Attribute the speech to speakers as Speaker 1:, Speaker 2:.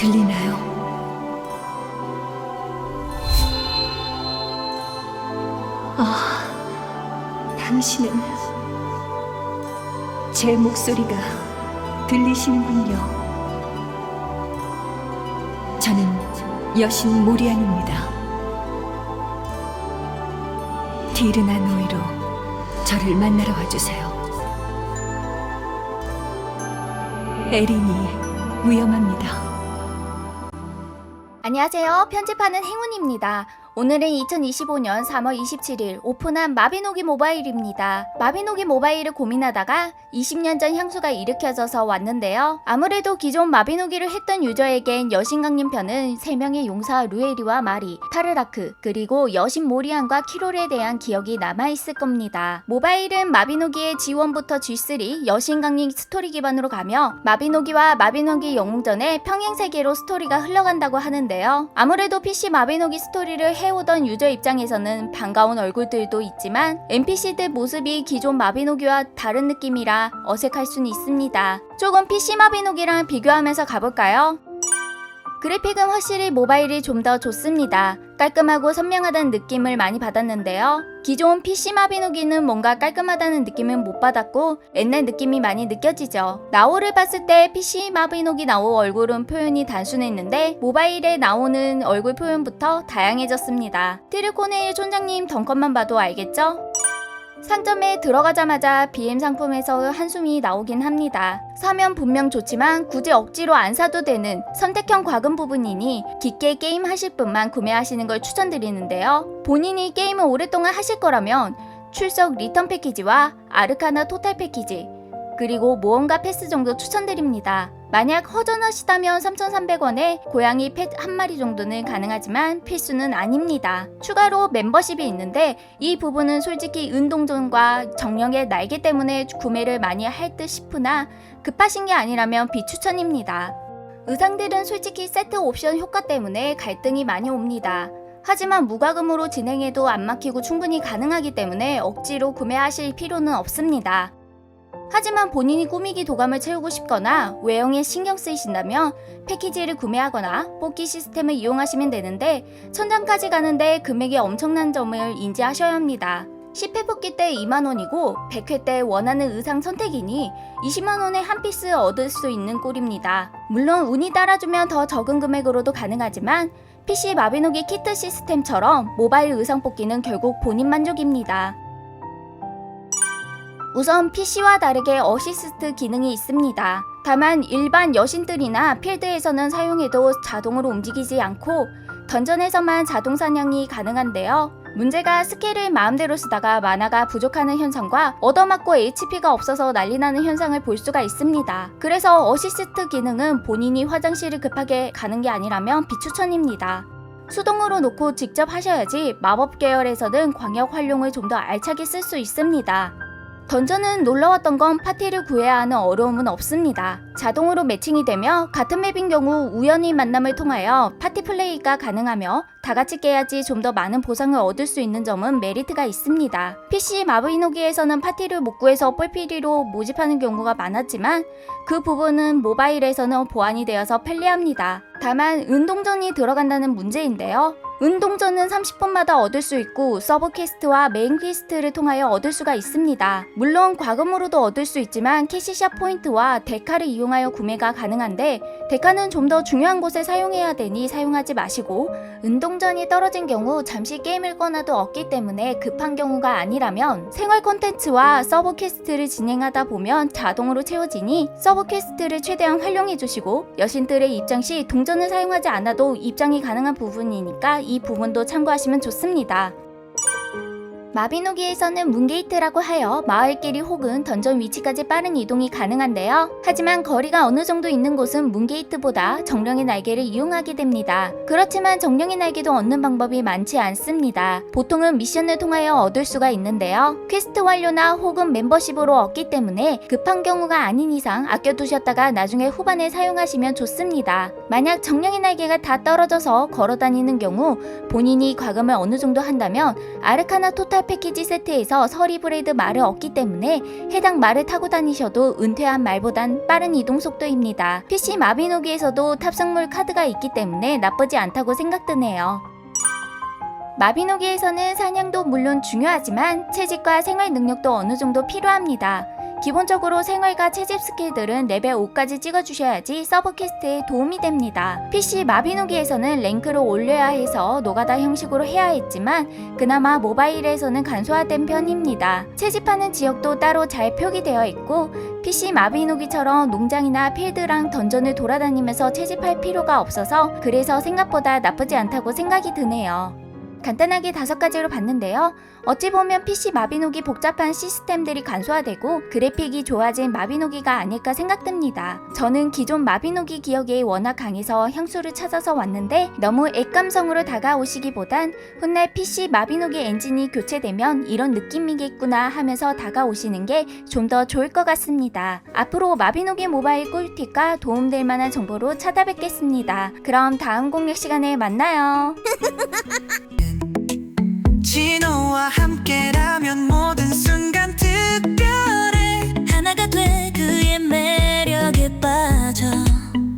Speaker 1: 들리나요? 아, 당신은 제 목소리가 들리시는군요. 저는 여신 모리안입니다. 디르나 노이로 저를 만나러 와주세요. 에린이 위험합니다.
Speaker 2: 안녕하세요. 편집하는 행운입니다. 오늘은 2025년 3월 27일 오픈한 마비노기 모바일입니다. 마비노기 모바일을 고민하다가 20년 전 향수가 일으켜져서 왔는데요. 아무래도 기존 마비노기를 했던 유저에겐 여신 강림 편은 3명의 용사 루에리와 마리, 타르라크, 그리고 여신 모리안과 키롤에 대한 기억이 남아있을 겁니다. 모바일은 마비노기의 G1부터 G3 여신 강림 스토리 기반으로 가며 마비노기와 마비노기 영웅전의 평행세계로 스토리가 흘러간다고 하는데요. 아무래도 PC 마비노기 스토리를 해 오던 유저 입장에서는 반가운 얼굴들도 있지만 NPC들 모습이 기존 마비노기와 다른 느낌이라 어색할 수는 있습니다. 조금 PC 마비노기랑 비교하면서 가볼까요? 그래픽은 확실히 모바일이 좀 더 좋습니다. 깔끔하고 선명하다는 느낌을 많이 받았는데요. 기존 PC 마비노기는 뭔가 깔끔하다는 느낌은 못 받았고 옛날 느낌이 많이 느껴지죠. 나오를 봤을 때 PC 마비노기 나오 얼굴은 표현이 단순했는데 모바일에 나오는 얼굴 표현부터 다양해졌습니다. 트리코네일 촌장님 덩컨만 봐도 알겠죠? 상점에 들어가자마자 BM 상품에서 한숨이 나오긴 합니다. 사면 분명 좋지만 굳이 억지로 안 사도 되는 선택형 과금 부분이니 깊게 게임 하실 분만 구매하시는 걸 추천드리는데요. 본인이 게임을 오랫동안 하실 거라면 출석 리턴 패키지와 아르카나 토탈 패키지 그리고 모험가 패스 정도 추천드립니다. 만약 허전하시다면 3,300원에 고양이 펫 한 마리 정도는 가능하지만 필수는 아닙니다. 추가로 멤버십이 있는데 이 부분은 솔직히 운동전과 정령의 날개 때문에 구매를 많이 할 듯 싶으나 급하신 게 아니라면 비추천입니다. 의상들은 솔직히 세트 옵션 효과 때문에 갈등이 많이 옵니다. 하지만 무과금으로 진행해도 안 막히고 충분히 가능하기 때문에 억지로 구매하실 필요는 없습니다. 하지만 본인이 꾸미기 도감을 채우고 싶거나 외형에 신경 쓰이신다면 패키지를 구매하거나 뽑기 시스템을 이용하시면 되는데 천장까지 가는데 금액이 엄청난 점을 인지하셔야 합니다. 10회 뽑기 때 2만원이고 100회 때 원하는 의상 선택이니 20만원에 한 피스 얻을 수 있는 꼴입니다. 물론 운이 따라주면 더 적은 금액으로도 가능하지만 PC 마비노기 키트 시스템처럼 모바일 의상 뽑기는 결국 본인 만족입니다. 우선 PC와 다르게 어시스트 기능이 있습니다. 다만 일반 여신들이나 필드에서는 사용해도 자동으로 움직이지 않고 던전에서만 자동 사냥이 가능한데요. 문제가 스킬을 마음대로 쓰다가 만화가 부족하는 현상과 얻어맞고 HP가 없어서 난리나는 현상을 볼 수가 있습니다. 그래서 어시스트 기능은 본인이 화장실을 급하게 가는 게 아니라면 비추천입니다. 수동으로 놓고 직접 하셔야지 마법 계열에서는 광역 활용을 좀 더 알차게 쓸 수 있습니다. 던전은 놀러왔던 건 파티를 구해야 하는 어려움은 없습니다. 자동으로 매칭이 되며 같은 맵인 경우 우연히 만남을 통하여 파티 플레이가 가능하며 다 같이 깨야지 좀 더 많은 보상을 얻을 수 있는 점은 메리트가 있습니다. PC 마브이노기에서는 파티를 못 구해서 뿔피리로 모집하는 경우가 많았지만 그 부분은 모바일에서는 보완이 되어서 편리합니다. 다만 운동전이 들어간다는 문제인데요. 운동전은 30분마다 얻을 수 있고 서브 퀘스트와 메인 퀘스트를 통하여 얻을 수가 있습니다. 물론 과금으로도 얻을 수 있지만 캐시샵 포인트와 데카를 이용하여 구매가 가능한데 데카는 좀 더 중요한 곳에 사용해야 되니 사용하지 마시고 운동전이 떨어진 경우 잠시 게임을 꺼놔도 얻기 때문에 급한 경우가 아니라면 생활 콘텐츠와 서브 퀘스트를 진행하다 보면 자동으로 채워지니 서브 퀘스트를 최대한 활용해 주시고 여신들의 입장 시 동전을 사용하지 않아도 입장이 가능한 부분이니까 이 부분도 참고하시면 좋습니다. 마비노기에서는 문게이트라고 하여 마을끼리 혹은 던전 위치까지 빠른 이동이 가능한데요. 하지만 거리가 어느 정도 있는 곳은 문게이트보다 정령의 날개를 이용하게 됩니다. 그렇지만 정령의 날개도 얻는 방법이 많지 않습니다. 보통은 미션을 통하여 얻을 수가 있는데요. 퀘스트 완료나 혹은 멤버십으로 얻기 때문에 급한 경우가 아닌 이상 아껴두셨다가 나중에 후반에 사용하시면 좋습니다. 만약 정령의 날개가 다 떨어져서 걸어다니는 경우 본인이 과금을 어느 정도 한다면 아르카나 토탈 패키지 세트에서 서리 브레이드 말을 얻기 때문에 해당 말을 타고 다니셔도 은퇴한 말보단 빠른 이동 속도입니다. PC 마비노기에서도 탑승물 카드가 있기 때문에 나쁘지 않다고 생각드네요. 마비노기에서는 사냥도 물론 중요하지만 채집과 생활 능력도 어느 정도 필요합니다. 기본적으로 생활과 채집 스킬들은 레벨 5까지 찍어주셔야지 서브 퀘스트에 도움이 됩니다. PC 마비노기에서는 랭크를 올려야 해서 노가다 형식으로 해야 했지만 그나마 모바일에서는 간소화된 편입니다. 채집하는 지역도 따로 잘 표기되어 있고 PC 마비노기처럼 농장이나 필드랑 던전을 돌아다니면서 채집할 필요가 없어서 그래서 생각보다 나쁘지 않다고 생각이 드네요. 간단하게 다섯 가지로 봤는데요. 어찌 보면 PC 마비노기 복잡한 시스템들이 간소화되고 그래픽이 좋아진 마비노기가 아닐까 생각됩니다. 저는 기존 마비노기 기억이 워낙 강해서 향수를 찾아서 왔는데 너무 액감성으로 다가오시기보단 훗날 PC 마비노기 엔진이 교체되면 이런 느낌이겠구나 하면서 다가오시는 게 좀 더 좋을 것 같습니다. 앞으로 마비노기 모바일 꿀팁과 도움될 만한 정보로 찾아뵙겠습니다. 그럼 다음 공략 시간에 만나요.
Speaker 3: 진호와 함께라면 모든 순간 특